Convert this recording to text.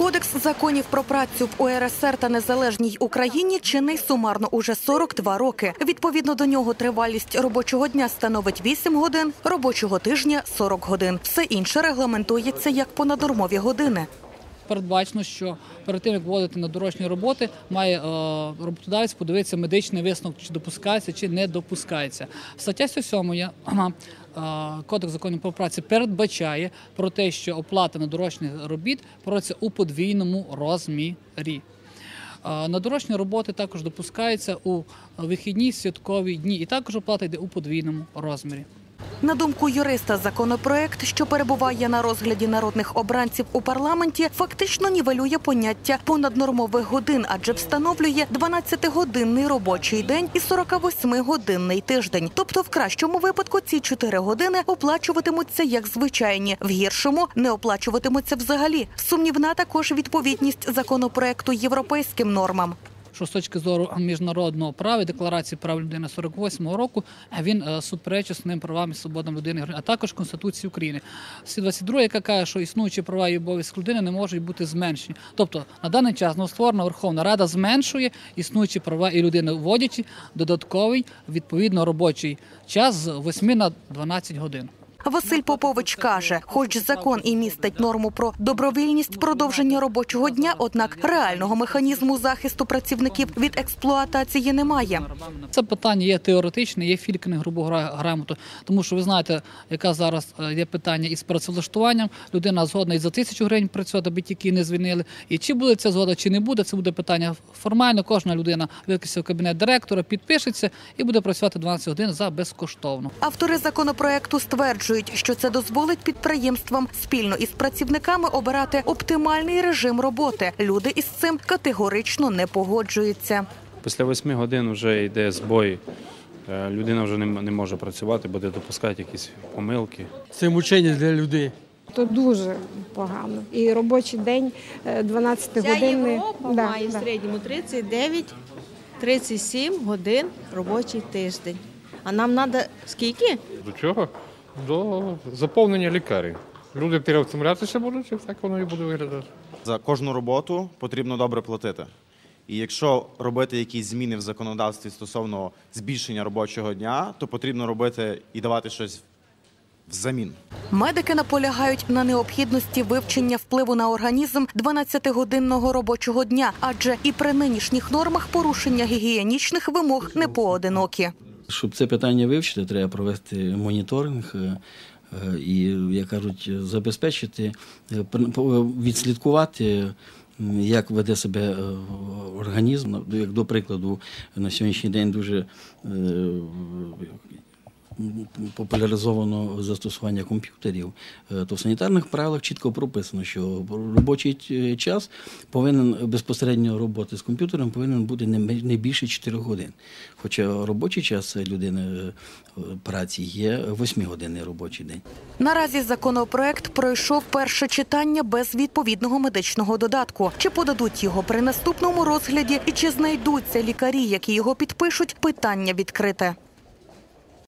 Кодекс законів про працю в УРСР та незалежній Україні чинний сумарно уже 42 роки. Відповідно до нього тривалість робочого дня становить 8 годин, робочого тижня 40 годин. Все інше регламентується як понадормові години. Передбачено, що перед тим як вводити на дорожні роботи, має е, роботодавець подивитися медичний висновок, чи допускається, чи не допускається. Стаття 107 е, Кодекс законів про працю передбачає про те, що оплата на дорожніх робіт проводиться у подвійному розмірі. Е, На дорожні роботи також допускаються у вихідні святкові дні, і також оплата йде у подвійному розмірі. На думку юриста, законопроект, що перебуває на розгляді народних обранців у парламенті, фактично нівелює поняття понаднормових годин, адже встановлює 12-годинний робочий день і 48-годинний тиждень. Тобто, в кращому випадку ці 4 години оплачуватимуться як звичайні, в гіршому не оплачуватимуться взагалі. Сумнівна також відповідність законопроекту європейським нормам. Що з точки зору міжнародного права і декларації прав людини 48-го року він е, суперечить основним правам і свободам людини, а також Конституції України. Стаття 22, яка каже, що існуючі права і обов'язки людини не можуть бути зменшені. Тобто на даний час новостворена Верховна Рада зменшує існуючі права і людини, вводячи додатковий відповідно робочий час з 8 на 12 годин. Василь Попович каже, хоч закон і містить норму про добровільність продовження робочого дня, однак реального механізму захисту працівників від експлуатації немає. Це питання є теоретичне, є фількини грубо гра- грамоту. Тому що ви знаєте, яка зараз е, є питання із працевлаштуванням. Людина згодна і за тисячу гривень працювати, аби тільки не звільнили. І чи буде ця згода, чи не буде, це буде питання формально. Кожна людина викликається в кабінет директора, підпишеться і буде працювати 12 годин за безкоштовно. Автори законопроекту стверджують, що це дозволить підприємствам спільно із працівниками обирати оптимальний режим роботи. Люди із цим категорично не погоджуються. Після восьми годин вже йде збой. Е, Людина вже не може працювати, буде допускати якісь помилки. Це мучення для людей. То дуже погано. І робочий день е, 12 Вся годинний. Європа Да, має в да. середньому 39-37 годин робочий тиждень. А нам треба скільки? До чого? До заповнення лікарів. Люди перевтомлятися будуть, і так воно і буде виглядати. За кожну роботу потрібно добре платити. І якщо робити якісь зміни в законодавстві стосовно збільшення робочого дня, то потрібно робити і давати щось взамін. Медики наполягають на необхідності вивчення впливу на організм 12-годинного робочого дня, адже і при нинішніх нормах порушення гігієнічних вимог не поодинокі. Щоб це питання вивчити, треба провести моніторинг е, і, як кажуть, забезпечити, е, відслідкувати, як веде себе е, організм. Як до прикладу, на сьогоднішній день дуже популяризовано застосування комп'ютерів, е, то в санітарних правилах чітко прописано, що робочий е, час повинен безпосередньо роботи з комп'ютером повинен бути не більше 4 годин. Хоча робочий час людини е, праці є 8-годинний робочий день. Наразі законопроект пройшов перше читання без відповідного медичного додатку. Чи подадуть його при наступному розгляді, і чи знайдуться лікарі, які його підпишуть? Питання відкрите.